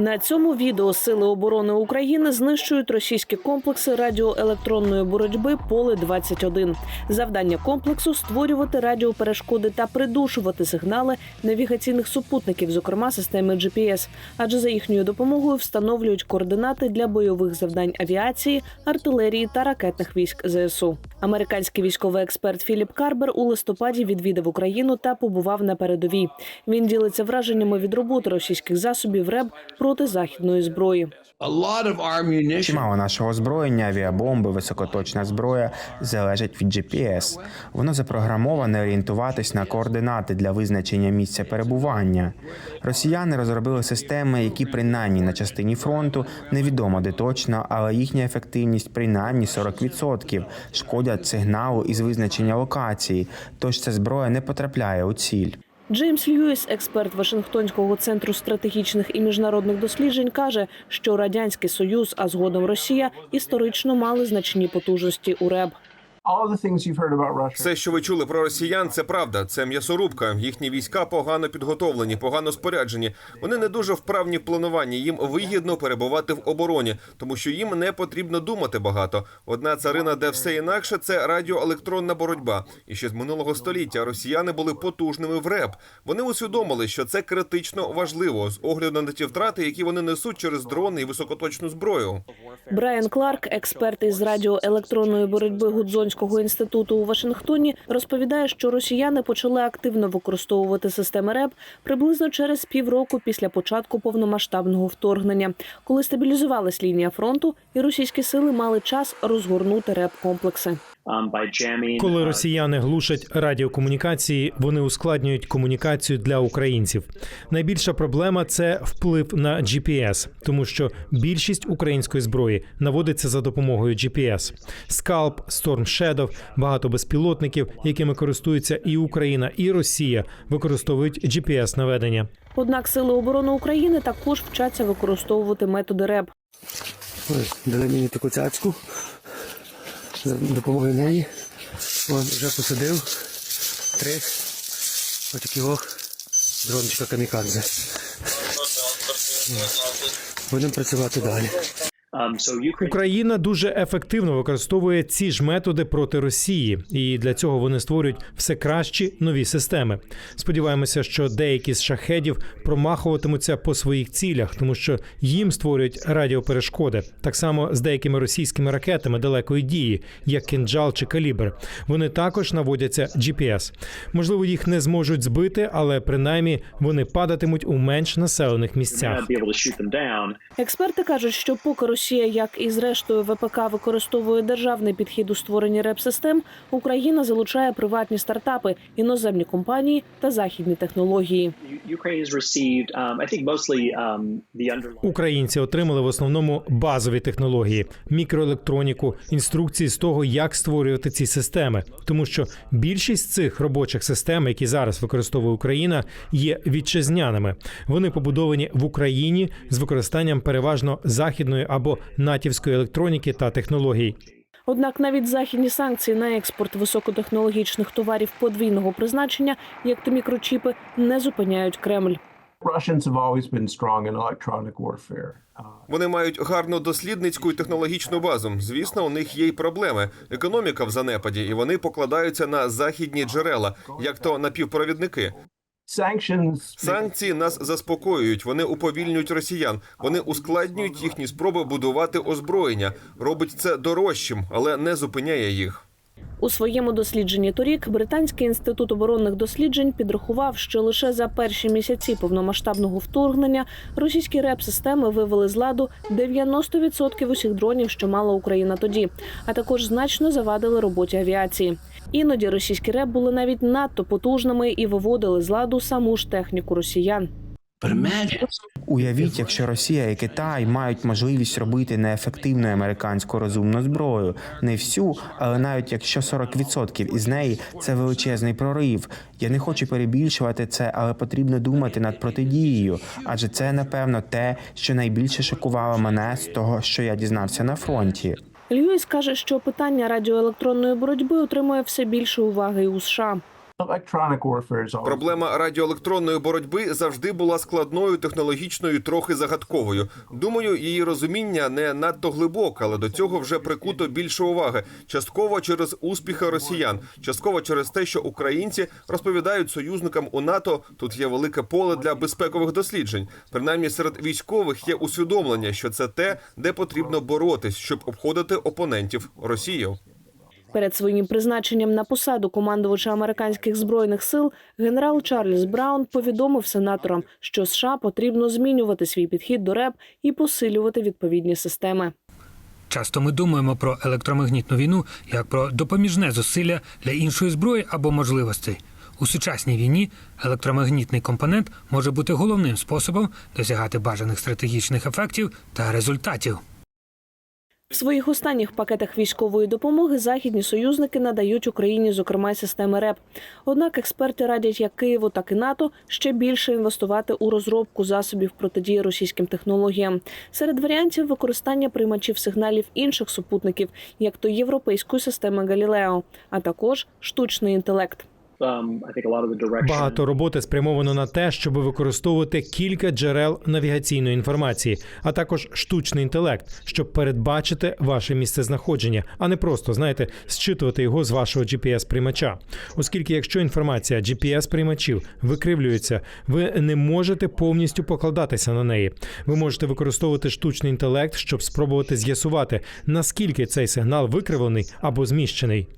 На цьому відео Сили оборони України знищують російські комплекси радіоелектронної боротьби Поле 21 Завдання комплексу створювати радіоперешкоди та придушувати сигнали навігаційних супутників, зокрема системи GPS, адже за їхньою допомогою встановлюють координати для бойових завдань авіації, артилерії та ракетних військ ЗСУ. Американський військовий експерт Філіп Карбер у листопаді відвідав Україну та побував на передовій. Він ділиться враженнями від роботи російських засобів РЕБ проти західної зброї. Чимало нашого озброєння, авіабомби, високоточна зброя залежить від GPS. Воно запрограмоване орієнтуватись на координати для визначення місця перебування. Росіяни розробили системи, які принаймні на частині фронту невідомо де точно, але їхня ефективність принаймні 40% шкодять сигналу із визначення локації. Тож ця зброя не потрапляє у ціль. Джеймс Льюіс, експерт Вашингтонського центру стратегічних і міжнародних досліджень, каже, що радянський союз, а згодом Росія, історично мали значні потужності у РЕБ. All the things you've heard about Russia. Все, що ви чули про росіян, це правда. Це м'ясорубка. Їхні війська погано підготовлені, погано споряджені. Вони не дуже вправні в плануванні. Їм вигідно перебувати в обороні, тому що їм не потрібно думати багато. Одна царина, де все інакше, це радіоелектронна боротьба. І ще з минулого століття росіяни були потужними в РЕП. Вони усвідомили, що це критично важливо з огляду на ті втрати, які вони несуть через дрони і високоточну зброю. Брайан Кларк, експерт із радіоелектронної боротьби Гудзонського інституту у Вашингтоні, розповідає, що росіяни почали активно використовувати системи РЕП приблизно через півроку після початку повномасштабного вторгнення, коли стабілізувалась лінія фронту, і російські сили мали час розгорнути РЕБ комплекси. Um. Коли uh, росіяни глушать радіокомунікації, вони ускладнюють комунікацію для українців. Найбільша проблема це вплив на GPS, тому що більшість української зброї наводиться за допомогою GPS. Scalp, Storm Shadow, багато безпілотників, якими користуються і Україна, і Росія, використовують GPS наведення. Однак сили оборони України також вчаться використовувати методи РЕБ. Дали мені таку цяцьку. За допомогою неї. он вже посадив три отакі дрончика камікадзе. Будемо працювати далі. Um, Україна дуже ефективно використовує ці ж методи проти Росії, і для цього вони створюють все кращі нові системи. Сподіваємося, що деякі з шахедів промахуватимуться по своїх цілях, тому що їм створюють радіоперешкоди. Так само з деякими російськими ракетами далекої дії, як кінджал чи калібр. Вони також наводяться GPS. Можливо, їх не зможуть збити, але принаймні вони падатимуть у менш населених місцях. Експерти кажуть, що поки Росія, як і зрештою ВПК, використовує державний підхід у створенні реп-систем, Україна залучає приватні стартапи, іноземні компанії та західні технології. Um, um. Українці отримали в основному базові технології, мікроелектроніку, інструкції з того, як створювати ці системи, тому що більшість цих робочих систем, які зараз використовує Україна, є вітчизняними. Вони побудовані в Україні з використанням переважно західної або натівської електроніки та технологій. Однак навіть західні санкції на експорт високотехнологічних товарів подвійного призначення, як то мікрочіпи, не зупиняють Кремль. Russians have always been strong in electronic warfare. Вони мають гарну дослідницьку і технологічну базу. Звісно, у них є й проблеми. Економіка в занепаді, і вони покладаються на західні джерела, як то напівпровідники. Санкції нас заспокоюють. Вони уповільнюють росіян. Вони ускладнюють їхні спроби будувати озброєння. Робить це дорожчим, але не зупиняє їх. У своєму дослідженні торік британський інститут оборонних досліджень підрахував, що лише за перші місяці повномасштабного вторгнення російські реп-системи вивели з ладу 90% усіх дронів, що мала Україна тоді, а також значно завадили роботі авіації. Іноді російські реп були навіть надто потужними і виводили з ладу саму ж техніку росіян. Уявіть, якщо Росія і Китай мають можливість робити неефективну американську розумну зброю, не всю, але навіть якщо 40% із неї це величезний прорив. Я не хочу перебільшувати це, але потрібно думати над протидією, адже це напевно те, що найбільше шокувало мене з того, що я дізнався на фронті. Льюіс каже, що питання радіоелектронної боротьби отримує все більше уваги і у США. Проблема радіоелектронної боротьби завжди була складною, технологічною, і трохи загадковою. Думаю, її розуміння не надто глибоке, але до цього вже прикуто більше уваги. Частково через успіхи росіян, частково через те, що українці розповідають союзникам у НАТО. Тут є велике поле для безпекових досліджень. Принаймні серед військових є усвідомлення, що це те, де потрібно боротись, щоб обходити опонентів Росію. Перед своїм призначенням на посаду командувача американських збройних сил генерал Чарльз Браун повідомив сенаторам, що США потрібно змінювати свій підхід до РЕБ і посилювати відповідні системи. Часто ми думаємо про електромагнітну війну як про допоміжне зусилля для іншої зброї або можливостей. У сучасній війні електромагнітний компонент може бути головним способом досягати бажаних стратегічних ефектів та результатів. В своїх останніх пакетах військової допомоги західні союзники надають Україні, зокрема, системи РЕП. Однак експерти радять як Києву, так і НАТО ще більше інвестувати у розробку засобів протидії російським технологіям. Серед варіантів використання приймачів сигналів інших супутників, як то європейської системи Галілео, а також штучний інтелект. I think a lot of the direction. Багато роботи спрямовано на те, щоб використовувати кілька джерел навігаційної інформації, а також штучний інтелект, щоб передбачити ваше місцезнаходження, а не просто знаєте, зчитувати його з вашого GPS-приймача. Оскільки, якщо інформація GPS-приймачів викривлюється, ви не можете повністю покладатися на неї. Ви можете використовувати штучний інтелект, щоб спробувати з'ясувати, наскільки цей сигнал викривлений або зміщений.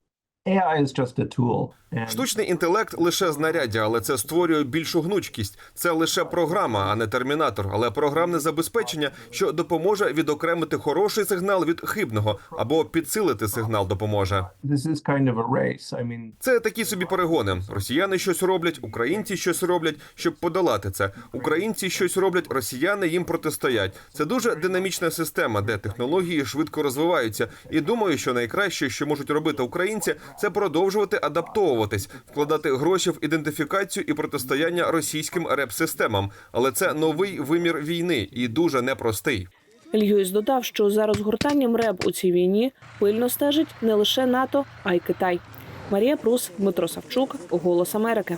AI is just a tool. And Штучний інтелект лише знаряддя, але це створює більшу гнучкість. Це лише програма, а не термінатор, але програмне забезпечення, що допоможе відокремити хороший сигнал від хибного або підсилити сигнал допоможе. Це такі собі перегони. Росіяни щось роблять, українці щось роблять, щоб подолати це. Українці щось роблять, росіяни їм протистоять. Це дуже динамічна система, де технології швидко розвиваються. І думаю, що найкраще, що можуть робити українці, це продовжувати адаптовуватись, вкладати гроші в ідентифікацію і протистояння російським реп-системам. Але це новий вимір війни і дуже непростий. Льюіс додав, що за розгортанням РЕБ у цій війні пильно стежить не лише НАТО, а й Китай. Марія Прус, Дмитро Савчук, Голос Америки.